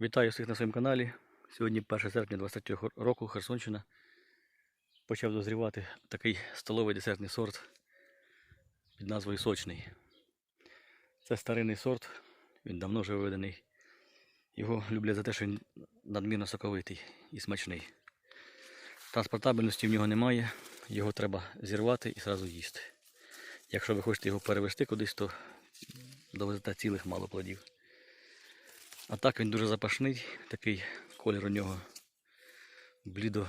Вітаю всіх на своєму каналі. Сьогодні 1 серпня 23 року Херсонщина. Почав дозрівати такий столовий десертний сорт під назвою Сочний. Це старинний сорт, він давно вже виведений. Його люблять за те, що він надмірно соковитий і смачний. Транспортабельності в нього немає, його треба зірвати і одразу їсти. Якщо ви хочете його перевести кудись, то довезете цілих мало плодів. А так він дуже запашний, такий колір у нього блідо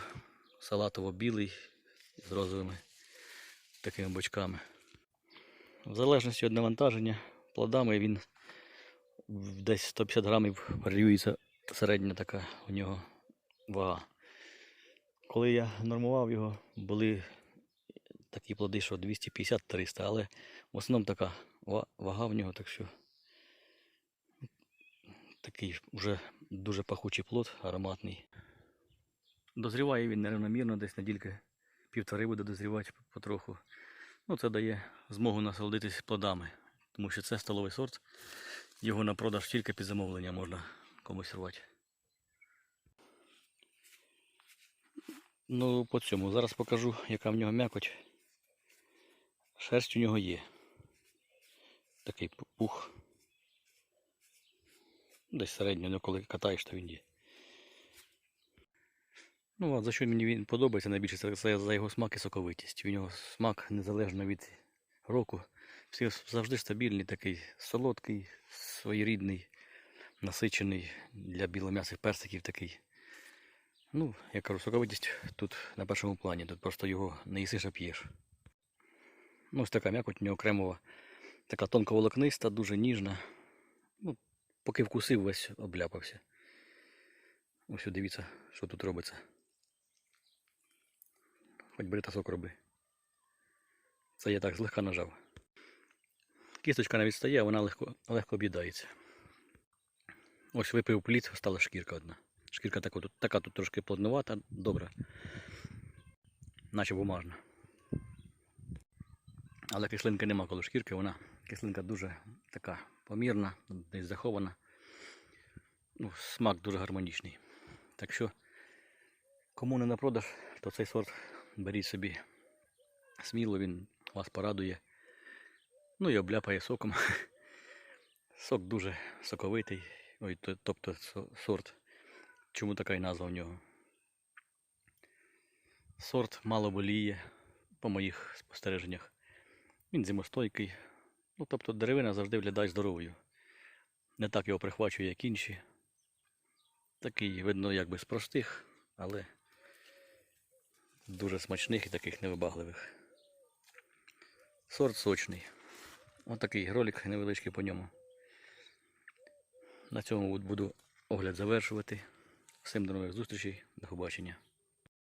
салатово-білий з розовими такими бочками. В залежності від навантаження плодами він десь 150 грамів варіюється середня така у нього вага. Коли я нормував його, були такі плоди, що 250-300, але в основному така вага в нього, так що такий вже дуже пахучий плод, ароматний. Дозріває він нерівномірно, десь недільки півтори буде дозрівати потроху. Ну, це дає змогу насолодитись плодами, тому що це столовий сорт. Його на продаж тільки під замовлення можна комусь рвати. Ну, по цьому. Зараз покажу, яка в нього м'якоть. Шерсть у нього є. Такий пух. Десь середньо, ну коли катаєш, то він є. Ну, а за що мені він подобається найбільше, це, за його смак і соковитість. У нього смак незалежно від року. Всі завжди стабільний, такий солодкий, своєрідний, насичений для білом'ясих персиків такий. Ну, я кажу, соковитість тут на першому плані, тут просто його не їсиш, а п'єш. Ну, ось така м'якоть у нього кремова, така тонковолокниста, дуже ніжна. Ну, поки вкусив, весь обляпався. Ось дивіться, що тут робиться. Хоч бери та сок роби. Це я так злегка нажав. Кісточка навіть стає, а вона легко, легко об'їдається. Ось випив плід, стала шкірка одна. Шкірка така тут, така тут трошки плотнувата, добра. Наче бумажна. Але кислинки нема коло шкірки, вона кислинка дуже така помірна, десь захована. Ну, смак дуже гармонічний. Так що, кому не на продаж, то цей сорт беріть собі сміло, він вас порадує. Ну і обляпає соком. Сок дуже соковитий, ой, тобто сорт. Чому така і назва в нього? Сорт мало боліє, по моїх спостереженнях. Він зимостойкий. Ну, тобто деревина завжди виглядає здоровою. Не так його прихвачує, як інші. Такий, видно, якби з простих, але дуже смачних і таких невибагливих. Сорт сочний. Отакий ролик невеличкий по ньому. На цьому буду огляд завершувати. Всім до нових зустрічей, до побачення.